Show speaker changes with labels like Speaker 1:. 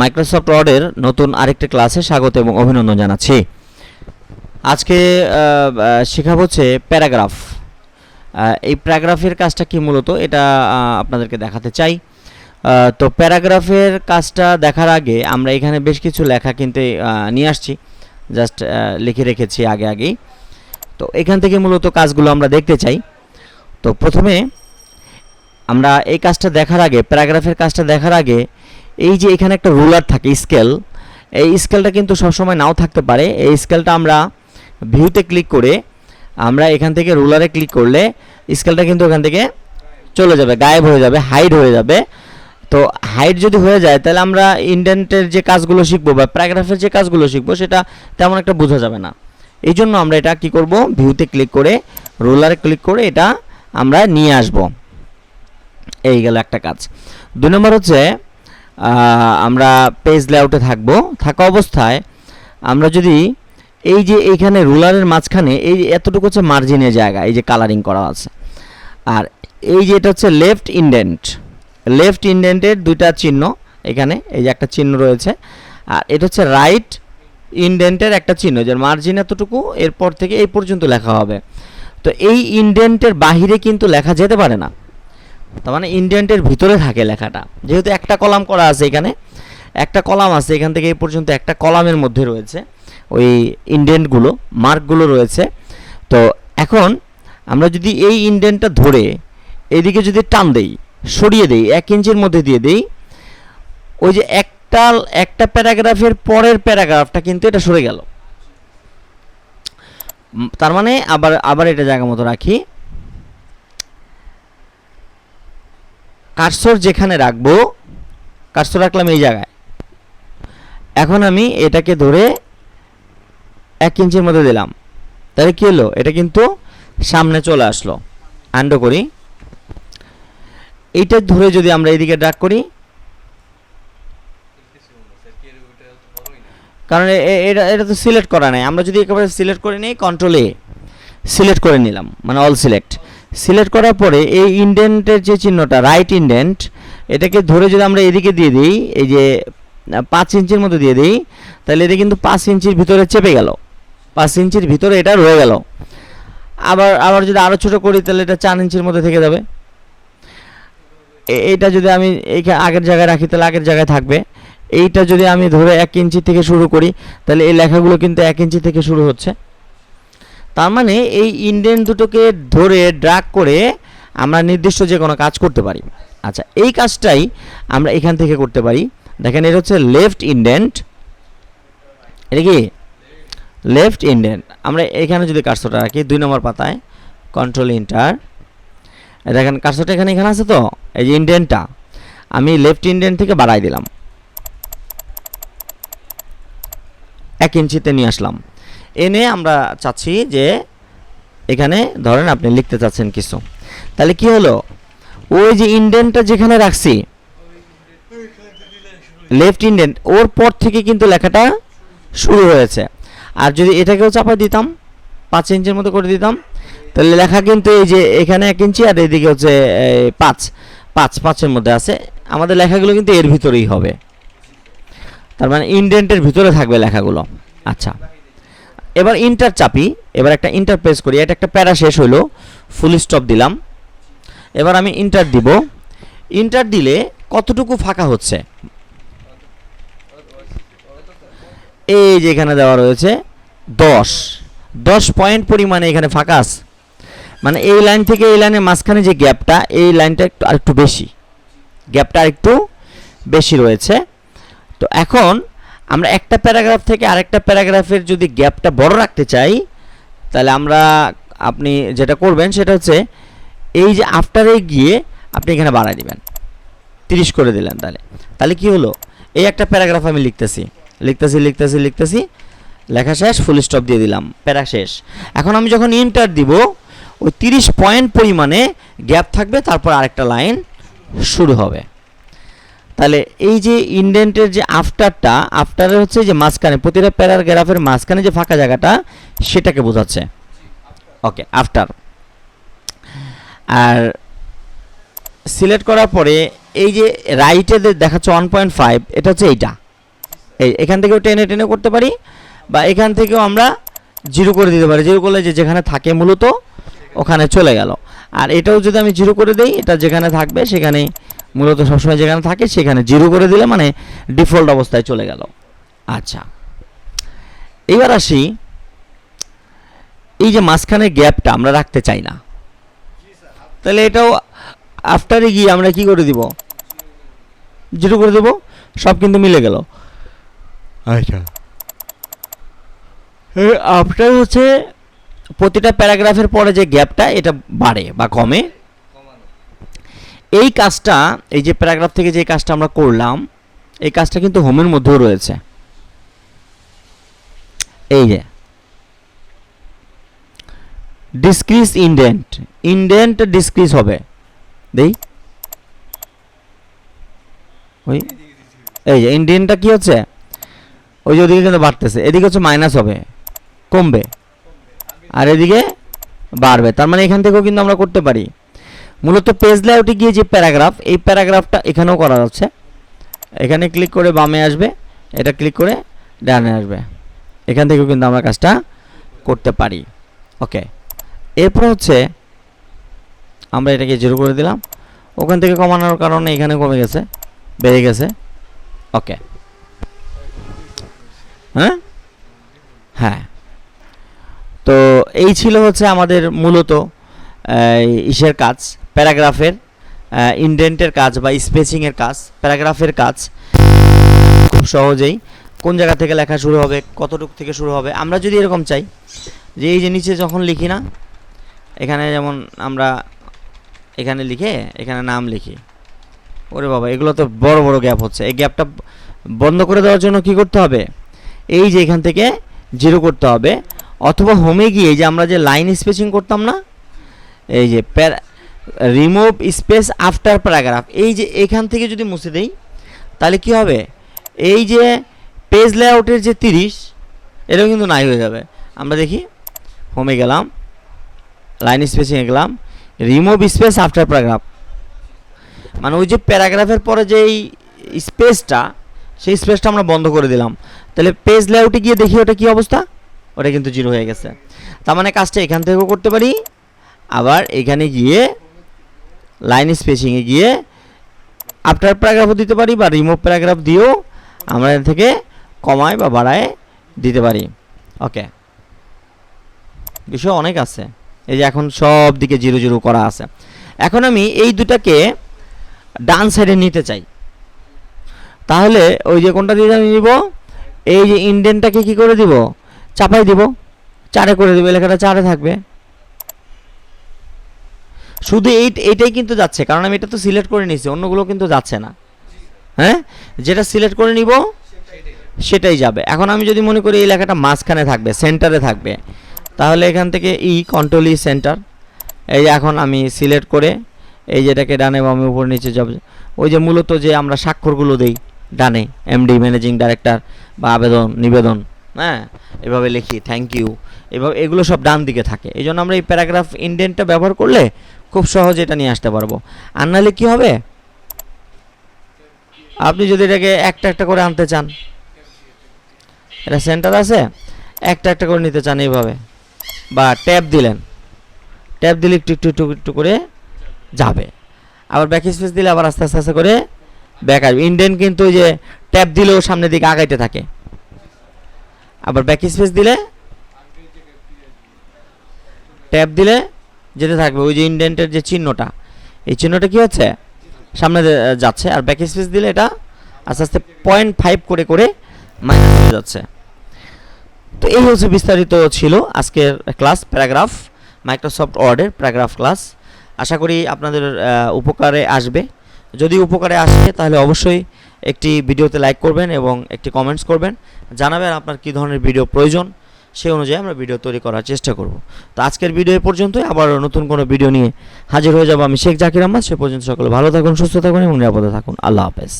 Speaker 1: Microsoft ওয়ার্ডের নতুন আরেকটি ক্লাসে স্বাগত এবং অভিনন্দন জানাচ্ছি। আজকে শেখাবো হচ্ছে প্যারাগ্রাফ। এই প্যারাগ্রাফের কাজটা কি মূলত? এটা আপনাদেরকে দেখাতে চাই। তো প্যারাগ্রাফের কাজটা দেখার আগে আমরা এখানে বেশ কিছু লেখা কিনতে নিয়ে আসছি। জাস্ট লিখে রেখেছি আগে আগেই। তো এখান থেকে মূলত কাজগুলো আমরা দেখতে চাই। তো প্রথমে আমরা এই কাজটা দেখার আগে, প্যারাগ্রাফের কাজটা দেখার আগে এই যে এখানে একটা রুলার থাকে, স্কেল, এই স্কেলটা কিন্তু সবসময় নাও থাকতে পারে। এই স্কেলটা আমরা ভিউতে ক্লিক করে, আমরা এখান থেকে রুলারে ক্লিক করলে স্কেলটা কিন্তু এখান থেকে চলে যাবে, গায়েব হয়ে যাবে, হাইড হয়ে যাবে। তো হাইট যদি হয়ে যায়, তাহলে আমরা ইন্ডেন্টের যে কাজগুলো শিখব বা প্যারাগ্রাফের যে কাজগুলো শিখব, সেটা তেমন একটা বোঝা যাবে না। এই জন্য আমরা এটা কি করব? ভিউতে ক্লিক করে, রোলারে ক্লিক করে এটা আমরা নিয়ে আসব। এই গেল একটা কাজ। দুই নম্বর হচ্ছে আমরা পেজ লেআউটে থাকব। থাকা অবস্থায় আমরা যদি এই যে এইখানে রুলারের মাঝখানে এই এতটুকু হচ্ছে মার্জিনের জায়গা, এই যে কালারিং করা আছে। আর এই যে এটা হচ্ছে লেফট ইন্ডেন্ট লেফট ইন্ডেন্টের দুইটা চিহ্ন এখানে, এই যে একটা চিহ্ন রয়েছে। আর এটা হচ্ছে রাইট ইন্ডেন্টের একটা চিহ্ন যে মার্জিন এতটুকু, এরপর থেকে এই পর্যন্ত লেখা হবে। তো এই ইন্ডেন্টের বাহিরে কিন্তু লেখা যেতে পারে না। তার মানে ইন্ডেন্টের ভিতরে থাকে লেখাটা। যেহেতু একটা কলাম করা আছে এখানে, একটা কলাম আছে, এখান থেকে এই পর্যন্ত একটা কলামের মধ্যে রয়েছে, ওই ইন্ডেন্টগুলো মার্কগুলো রয়েছে। তো এখন আমরা যদি এই ইন্ডেন্টটা ধরে এদিকে যদি টান দেই, সরিয়ে দেই, এক ইঞ্চির মধ্যে দিয়ে দেই, ওই যে একটা একটা প্যারাগ্রাফের পরের প্যারাগ্রাফটা কিন্তু এটা সরে গেল। তার মানে আবার আবার এটা জায়গা মতো রাখি। কার্সর যেখানে রাখব, কার্সর রাখলাম এই জায়গায়। এখন আমি এটাকে ধরে এক ইঞ্চির মধ্যে দিলাম। তাহলে কী হলো? এটা কিন্তু সামনে চলে আসলো। আন্ডো করি। এইটা ধরে যদি আমরা এইদিকে ড্রাগ করি, কারণ এটা এটা তো সিলেক্ট করা নাই। আমরা যদি একেবারে সিলেক্ট করে নিই কন্ট্রোল সিলেক্ট করে নিলাম মানে অল সিলেক্ট সিলেক্ট করার পরে এই ইন্ডেন্টের যে চিহ্নটা রাইট ইন্ডেন্ট এটাকে ধরে যদি আমরা এদিকে দিয়ে দিই, এই যে পাঁচ ইঞ্চির মতো দিয়ে দিই, তাহলে এটা কিন্তু পাঁচ ইঞ্চির ভিতরে চেপে গেল। পাঁচ ইঞ্চির ভিতরে এটা রয়ে গেল। আবার আবার যদি আরও ছোটো করি, তাহলে এটা চার ইঞ্চির মধ্যে থেকে যাবে। এইটা যদি আমি এই আগের জায়গায় রাখি, তাহলে আগের জায়গায় থাকবে। এইটা যদি আমি ধরে এক ইঞ্চি থেকে শুরু করি, তাহলে এই লেখাগুলো কিন্তু এক ইঞ্চি থেকে শুরু হচ্ছে। তার মানে এই ইন্ডেন্ট দুটোকে ধরে ড্রাগ করে আমরা নির্দিষ্ট যে কোনো কাজ করতে পারি। আচ্ছা এই কাজটাই আমরা এখান থেকে করতে পারি। দেখেন, এটা হচ্ছে লেফট ইন্ডেন্ট। এটা কি? Left indent. আমরা এখানে যদি কার্সরটা রাখি, দুই নম্বর পাতায়, কন্ট্রোল ইন্টার। দেখেন কার্সরটা এখানে এখানে আছে তো? এই যে ইন্ডেন্টটা। আমি লেফট ইন্ডেন্ট থেকে বাড়াই দিলাম। এক ইঞ্চিতে নিয়ে আসলাম। এনে আমরা চাচ্ছি যে এখানে ধরেন আপনি লিখতে চাচ্ছেন কিছু। তাহলে কি হলো? ওই যে ইন্ডেন্টটা যেখানে রাখছি লেফট ইন্ডেন্ট ওর পর থেকে কিন্তু লেখাটা শুরু হয়েছে। আর যদি এটাকেও চাপা দিতাম, পাঁচ ইঞ্চের মতো করে দিতাম, তাহলে লেখা কিন্তু এই যে এখানে এক ইঞ্চি আর এদিকে হচ্ছে পাঁচ পাঁচ, পাঁচের মধ্যে আছে। আমাদের লেখাগুলো কিন্তু এর ভিতরেই হবে। তার মানে ইন্ডেন্টের ভিতরে থাকবে লেখাগুলো। আচ্ছা। এবার ইন্টার চাপি, এবার একটা ইন্টার প্রেস করি, এটা একটা প্যারা শেষ হলো ফুল স্টপ দিলাম। এবার আমি ইন্টার দিব। ইন্টার দিলে কতটুকু ফাঁকা হচ্ছে? এই যে এখানে দেওয়া রয়েছে, দশ। দশ পয়েন্ট পরিমাণে এখানে ফাঁকা আছে মানে এই লাইন থেকে এই লাইনের মাঝখানে যে গ্যাপটা এই লাইনটা একটু আরেকটু বেশি। গ্যাপটা আরেকটু বেশি রয়েছে। তো এখন আমরা একটা প্যারাগ্রাফ থেকে আরেকটা প্যারাগ্রাফের যদি গ্যাপটা বড় রাখতে চাই, তাহলে আমরা আপনি যেটা করবেন সেটা হচ্ছে এই যে আফটারে গিয়ে আপনি এখানে বাড়াই দিবেন। তিরিশ করে দিলেন তাহলে। তাহলে কি হলো? এই একটা প্যারাগ্রাফ আমি লিখতেছি। লিখতেছি লিখতেছি লিখতেছি। লেখা শেষ ফুল স্টপ দিয়ে দিলাম। প্যারা শেষ। এখন আমি যখন ইন্টার দিব, ওই তিরিশ পয়েন্ট পরিমাণে গ্যাপ থাকবে, তারপর আরেকটা লাইন শুরু হবে। তাহলে এই যে ইন্ডেন্টের যে আফটারটা আফটারে হচ্ছে যে মাঝখানে, প্রতিটা প্যারাগ্রাফের মাঝখানে যে ফাঁকা জায়গাটা, সেটাকে বোঝাচ্ছে। ওকে আফটার আর সিলেক্ট করার পরে এই যে রাইটে দেখাচ্ছে ওয়ান পয়েন্ট ফাইভ এটা হচ্ছে এইটা। এই এখান থেকেও টেনে টেনে করতে পারি, বা এখান থেকেও আমরা জিরো করে দিতে পারি। জিরো করলে যে যেখানে থাকে মূলত, ওখানে চলে গেল। আর এটাও যদি আমি জিরো করে দিই, এটা যেখানে থাকবে সেখানে মূলত সবসময় যেখানে থাকে সেখানে জিরো করে দিলে মানে ডিফল্ট অবস্থায় চলে গেল। আচ্ছা। এবার আসি এই যে মাঝখানে গ্যাপটা আমরা রাখতে চাই না। তাহলে এটাও আফটারে গিয়ে আমরা কি করে দিব? জিরো করে দেব সব কিন্তু মিলে গেল। আচ্ছা। আফটার হচ্ছে প্রতিটা প্যারাগ্রাফের পরে যে গ্যাপটা এটা বাড়ে বা কমে। এই কাজটা, এই যে প্যারাগ্রাফ থেকে যে কাজটা আমরা করলাম, এই কাজটা কিন্তু হোমের মধ্যেও রয়েছে। এই যে। ডিসক্রিজ ইন্ডেন্ট ইন্ডেন্ট ডিসক্রিজ হবে। দেই। ওই এই যে ইন্ডেন্টটা কি হচ্ছে? ওই যে ওদিকে কিন্তু বাড়তেছে। এদিকে হচ্ছে মাইনাস হবে। কমবে। আর এদিকে বাড়বে। তার মানে এখান থেকেও কিন্তু আমরা করতে পারি। মূলত পেজ লেআউটে গিয়ে যে প্যারাগ্রাফ এই প্যারাগ্রাফটা এখানেও করা যাচ্ছে। এখানে ক্লিক করে বামে আসবে, এটা ক্লিক করে ডানে আসবে। এখান থেকেও কিন্তু আমরা কাজটা করতে পারি। ওকে এরপর হচ্ছে আমরা এটাকে জিরো করে দিলাম। ওখান থেকে কমানোর কারণে এখানে কমে গেছে, বেড়ে গেছে। ওকে হ্যাঁ? হ্যাঁ। তো এই ছিল হচ্ছে আমাদের মূলত ইসের কাজ। প্যারাগ্রাফের ইনডেন্টের কাজ বা স্পেসিংয়ের কাজ, প্যারাগ্রাফের কাজ খুব সহজেই কোন জায়গা থেকে লেখা শুরু হবে, কতটুক থেকে শুরু হবে। আমরা যদি এরকম চাই যে এই যে নিচে যখন লিখি না, এখানে যেমন আমরা এখানে লিখে, এখানে নাম লিখি। ওরে বাবা, এগুলো তো বড় বড় গ্যাপ হচ্ছে। এই গ্যাপটা বন্ধ করে দেওয়ার জন্য কি করতে হবে? এই যে এখান থেকে জিরো করতে হবে। অথবা হোমে গিয়ে যে আমরা যে লাইন স্পেসিং করতাম না, এই যে রিমুভ স্পেস আফটার প্যারাগ্রাফ এই যে এখান থেকে যদি মুছে দেই, তাহলে কি হবে? এই যে পেজ লেআউটের যে তিরিশ, এটাও কিন্তু নাই হয়ে যাবে। আমরা দেখি হোমে গেলাম লাইন স্পেসিংয়ে গেলাম রিমুভ স্পেস আফটার প্যারাগ্রাফ মানে ওই যে প্যারাগ্রাফের পরে যেই স্পেসটা সেই স্পেসটা আমরা বন্ধ করে দিলাম। তাহলে পেজ লেআউটে গিয়ে দেখি ওটা কি অবস্থা? ওটা কিন্তু জিরো হয়ে গেছে। তার মানে কাজটা এখান থেকেও করতে পারি, আবার এখানে গিয়ে লাইন স্পেসিংয়ে গিয়ে আফটার প্যারাগ্রাফও দিতে পারি বা রিমুভ প্যারাগ্রাফ দিয়েও আমরা এখান থেকে কমায় বা বাড়ায় দিতে পারি। ওকে। বিষয় অনেক আছে। এই যে এখন সব দিকে জিরো জিরো করা আছে। এখন আমি এই দুটাকে ডান সাইডে নিতে চাই। তাহলে ওই যে কোনটা দিয়ে আমি নিব? এই যে ইন্ডেনটাকে কি করে দিব? চাপাই দিব। চারে করে দিব। লেখাটা চারে থাকবে। শুধু এই এইটাই কিন্তু যাচ্ছে। কারণ আমি এটা তো সিলেক্ট করে নিয়েছি, অন্যগুলো কিন্তু যাচ্ছে না। হ্যাঁ? যেটা সিলেক্ট করে নিব, সেটাই যাবে। এখন আমি যদি মনে করি এই লেখাটা মাঝখানে থাকবে সেন্টারে থাকবে, তাহলে এখান থেকে ই কন্ট্রোল ই সেন্টার এই যে এখন আমি সিলেক্ট করে, এই যেটাকে ডানে বামে উপর নিচে যাব ওই যে মূলত যে আমরা স্বাক্ষরগুলো দেই, ডানে এমডি ম্যানেজিং ডাইরেক্টর বা আবেদন, নিবেদন হ্যাঁ? এভাবে লিখি থ্যাংক ইউ এভাবে এগুলো সব ডান দিকে থাকে। এই জন্য আমরা এই প্যারাগ্রাফ ইন্ডেন্টটা ব্যবহার করলে খুব সহজে এটা নিয়ে আসতে পারব। আর নাহলে কী হবে? আপনি যদি এটাকে একটা একটা করে আনতে চান, এটা সেন্টার আছে, একটা একটা করে নিতে চান এইভাবে, বা ট্যাব দিলেন ট্যাব দিলে একটু একটু একটু একটু করে যাবে। আবার ব্যাক স্পেস দিলে আবার আস্তে আস্তে আস্তে করে ব্যাক আসবে। ইন্ডিয়ান কিন্তু যে ট্যাব দিলেও সামনের দিকে আগাইতে থাকে। আবার ব্যাক স্পেস দিলে ট্যাব দিলে যেতে থাকবে, ওই যে ইন্ডেন্টের যে চিহ্নটা, এই চিহ্নটা কি হচ্ছে? সামনে যাচ্ছে, আর ব্যাক স্পেস দিলে এটা আস্তে আস্তে পয়েন্ট ফাইভ করে করে মাইনাস হয়ে যাচ্ছে। তো এই হচ্ছে বিস্তারিত ছিল আজকের ক্লাস প্যারাগ্রাফ মাইক্রোসফট ওয়ার্ডের প্যারাগ্রাফ ক্লাস আশা করি আপনাদের উপকারে আসবে। যদি উপকারে আসে, তাহলে অবশ্যই একটি ভিডিওতে লাইক করবেন এবং একটি কমেন্টস করবেন। জানাবেন আপনার কী ধরনের ভিডিও প্রয়োজন। সেই অনুযায়ী আমরা ভিডিও তৈরি করার চেষ্টা করব। তো আজকের ভিডিও এ পর্যন্তই। আবার নতুন কোনো ভিডিও নিয়ে হাজির হয়ে যাব আমি শেখ জাকির আহমদ। সে পর্যন্ত সকলে ভালো থাকুন, সুস্থ থাকুন এবং নিরাপদে থাকুন। আল্লাহ হাফেজ।